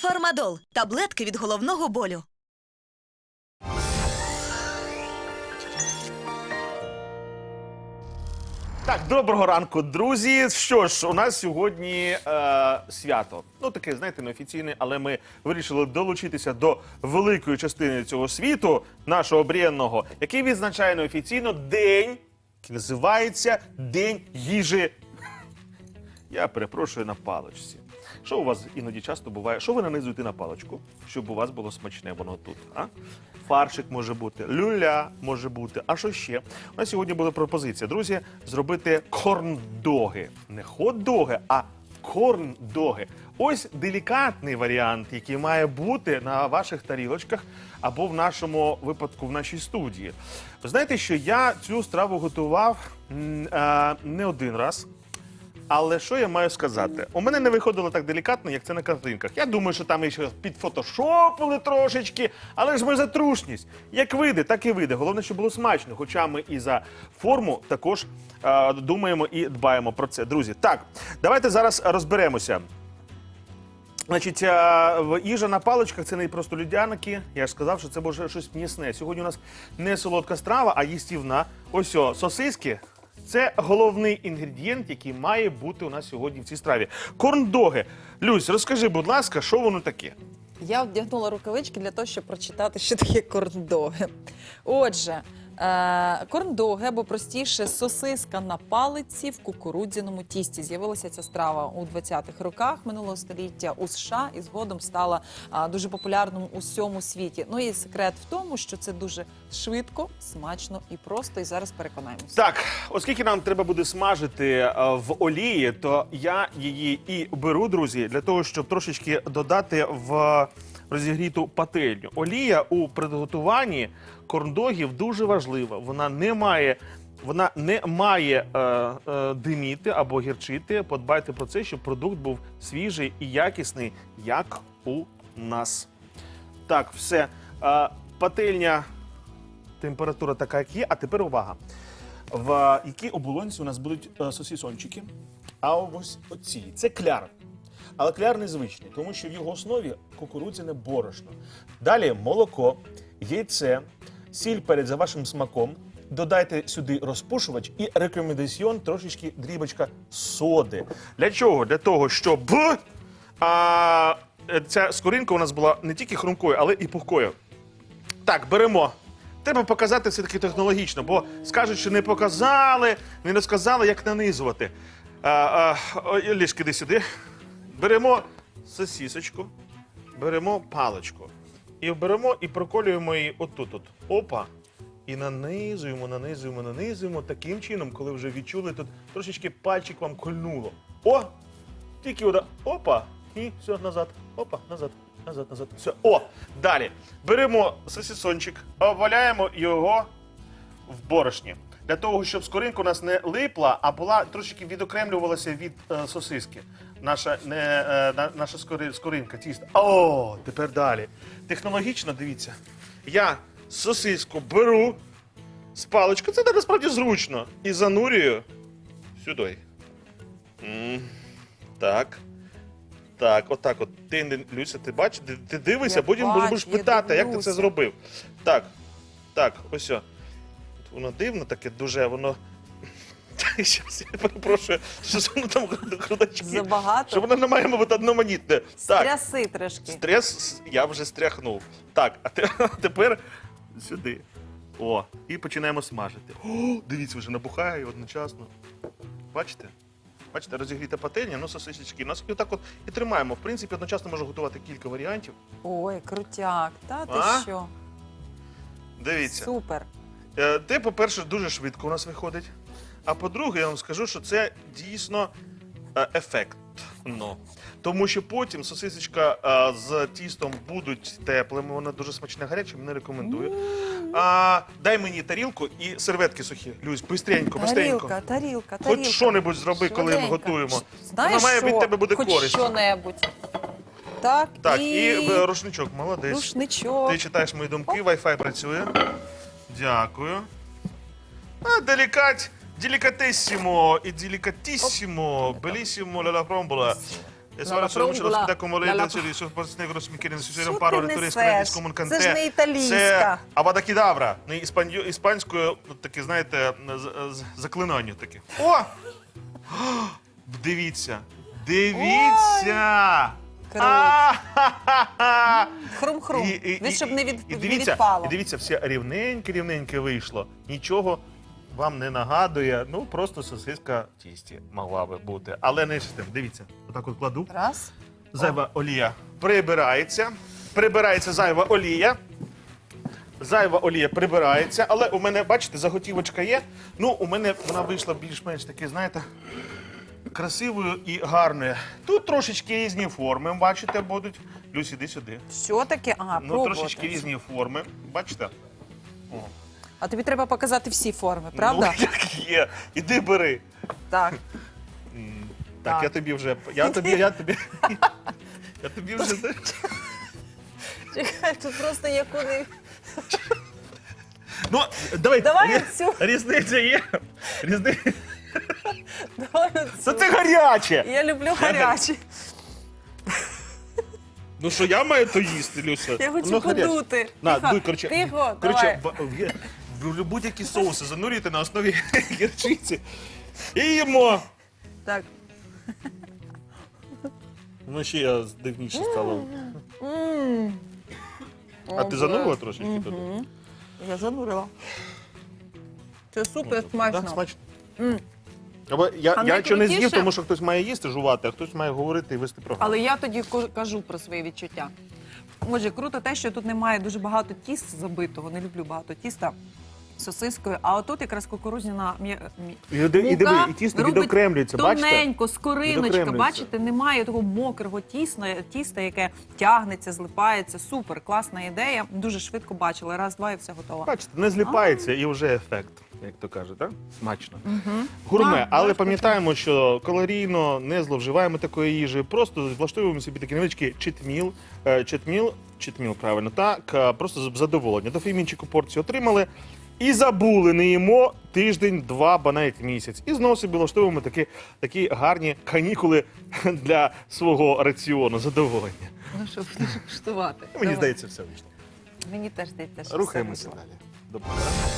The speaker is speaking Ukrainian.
Фармадол таблетки від головного болю. Так, доброго ранку, друзі. Що ж, у нас сьогодні е, свято. Ну таке, знаєте, неофіційне, але ми вирішили долучитися до великої частини цього світу, нашого обріяного, який відзначає неофіційно день, який називається День їжі. Я перепрошую на паличці. Що у вас іноді часто буває? Що ви нанизуєте на паличку, щоб у вас було смачне воно тут? А? Фаршик може бути, люля може бути. А що ще? У нас сьогодні була пропозиція, друзі, зробити корндоги. Не хот-доги, а корндоги. Ось делікатний варіант, який має бути на ваших тарілочках або в нашому випадку в нашій студії. Ви знаєте, що я цю страву готував е, не один раз. Але що я маю сказати? У мене не виходило так делікатно, як це на картинках. Я думаю, що там ще підфотошопили трошечки, але ж ми за трушність. Як вийде, так і вийде. Головне, щоб було смачно. Хоча ми і за форму також е, думаємо і дбаємо про це. Друзі, так, давайте зараз розберемося. Значить, е, їжа на паличках це не просто людяники. Я ж сказав, що це може щось м'ясне. Сьогодні у нас не солодка страва, а їстівна. Ось о, сосиски. Це головний інгредієнт, який має бути у нас сьогодні в цій страві. Корндоги. Люсь, розкажи, будь ласка, що воно таке? Я вдягнула рукавички для того, щоб прочитати, що таке корндоги. Отже, корндоги, або простіше, сосиска на палиці в кукурудзяному тісті. З'явилася ця страва у 20-х роках минулого століття у США і згодом стала дуже популярною у всьому світі. Ну і секрет в тому, що це дуже швидко, смачно і просто. І зараз переконаємося. Так, оскільки нам треба буде смажити е, в олії, то я її і беру, друзі, для того, щоб трошечки додати в розігріту пательню. Олія у приготуванні корндогів дуже важлива. Вона не має. Вона не має е, е, диміти або гірчити. Подбайте про це, щоб продукт був свіжий і якісний, як у нас. Так, все. Е, пательня температура така, як є. А тепер увага. В якій оболонці у нас будуть е, сосісончики? А ось оці. Це кляр. Але кляр незвичний, тому що в його основі кукурудзяне борошно. Далі молоко, яйце, сіль перед за вашим смаком. Додайте сюди розпушувач і рекомендаціон трошечки дрібочка соди. Для чого? Для того, щоб а, ця скоринка у нас була не тільки хрумкою, але і пухкою. Так, беремо. Треба показати все таки технологічно, бо скажуть, що не показали, не розказали, як нанизувати. А, а, ой, Лішки, іди сюди. Беремо сосісочку, беремо паличку. І беремо і проколюємо її отут. От. Опа. І нанизуємо, нанизуємо, нанизуємо таким чином, коли вже відчули, тут трошечки пальчик вам кольнуло. О! Тільки вода. Опа! І все, назад. Опа, назад, назад, назад. Все. О! Далі. Беремо сосісончик, обваляємо його в борошні. Для того, щоб скоринка у нас не липла, а була трошки відокремлювалася від е, сосиски. Наша, не, е, на- наша скори- скоринка, тісто. О, тепер далі. Технологічно, дивіться. Я сосиску беру з паличкою, це насправді зручно. І занурюю сюди. М, Так. Так, отак от. Ти не Люся, ти бачиш, ти, ти дивишся, Я потім бачу, будеш я питати, як ти це дивлюся. зробив. Так, так, ось. о. Воно дивно таке дуже, воно. Щас, я перепрошую, що ж воно там крутачки. Забагато. Що воно не має бути одноманітне. Так, Стряси трошки. стрес я вже стряхнув. Так, а те- тепер сюди. О, і починаємо смажити. О, дивіться, вже набухає одночасно. Бачите? Бачите, розігріта пательня, ну сосисочки. Нас і так от і тримаємо. В принципі, одночасно можна готувати кілька варіантів. Ой, крутяк. Та ти А? що? Дивіться. Супер. Те, по-перше, дуже швидко у нас виходить. А по-друге, я вам скажу, що це дійсно е, ефектно. Тому що потім сосисочка е, з тістом будуть теплими, воно дуже смачне гаряче, не рекомендую. А, дай мені тарілку і серветки сухі. Люсь, бистренько, бистренько. Тарілка, тарілка, тарілка. Хоч що-небудь зроби, коли ми Швиденько. готуємо. Знаєш Воно має що? від тебе буде Хоч користь. що-небудь. Так, Так, і, і е, рушничок, молодець. рушничок. Ти читаєш мої думки, Wi-Fi працює. Дякую. А, делікать, делікатесімо і делікатісімо, белісімо. E lo la- la- di несеш? комунканте. Це ж не італійська. Авада кедавра. Не іспанською, таке, знаєте, заклинання таке. О! Дивіться. Дивіться! Круто. Хрум-хрум. І- і- Від, щоб не, від, і не дивіться, відпало. І дивіться, все рівненьке, рівненьке вийшло. Нічого вам не нагадує. Ну, просто сосиска в тісті могла би бути. Але не систем. Дивіться, отак от кладу. Раз. Зайва олія прибирається. Прибирається зайва олія. Зайва олія прибирається, але у мене, бачите, заготівочка є. Ну, у мене вона вийшла більш-менш таки, знаєте, красивою і гарною. Тут трошечки різні форми, бачите, будуть. Люсь, іди сюди. Що таке? Ага, Ну, пробувати. трошечки різні форми. Бачите? О. А тобі треба показати всі форми, правда? Ну, як є. Іди бери. Так. Так, Так. я тобі вже. Я тобі, я тобі. Я тобі вже. Чекай, тут просто як вони. Ну, давай, Давай рі- цю. різниця є. Різниця. Це це гаряче. Я люблю гарячі. Ну що я маю то їсти, Люся? Я хочу ну, гаряче. подути. На, Тихо, дуй, коротше. Тихо, коротше, давай. в, в, в будь-які соуси занурюйте на основі гірчиці. І їмо. Так. Ну, ще я дивніше стало. М. А ти занурила трошечки туди? Мгм. Я занурила. Це супер смачно. смачно. М. Або я, я що не з'їв, найкрутіше- тому що хтось має їсти, жувати, а хтось має говорити і вести програму. Але я тоді ко- кажу про свої відчуття. Отже, круто те, що тут немає дуже багато тіст забитого, не люблю багато тіста з сосискою, а отут якраз кукурудзяна м'я... м'я- І, і диви, і тісто робить відокремлюється, бачите? Тоненько, скориночка, Відокремлюється. бачите, немає того мокрого тіста, тіста, яке тягнеться, злипається. Супер, класна ідея. Дуже швидко бачила. Раз, два і все готово. Бачите, не зліпається і вже ефект, як то кажуть, так? Смачно. Угу. Гурме, Так, але пам'ятаємо, що калорійно не зловживаємо такої їжі, просто влаштовуємо собі такий невеличкий читміл, е, читміл, читміл, правильно, так, е, просто з задоволення. Дофамінчику порцію отримали і забули, не їмо тиждень, два, або навіть місяць. І знову собі влаштовуємо такі, такі гарні канікули для свого раціону, задоволення. Ну що, будеш? Мені здається, все вийшло. Мені теж здається, що Рухаємося все вийшло. далі. До побачення.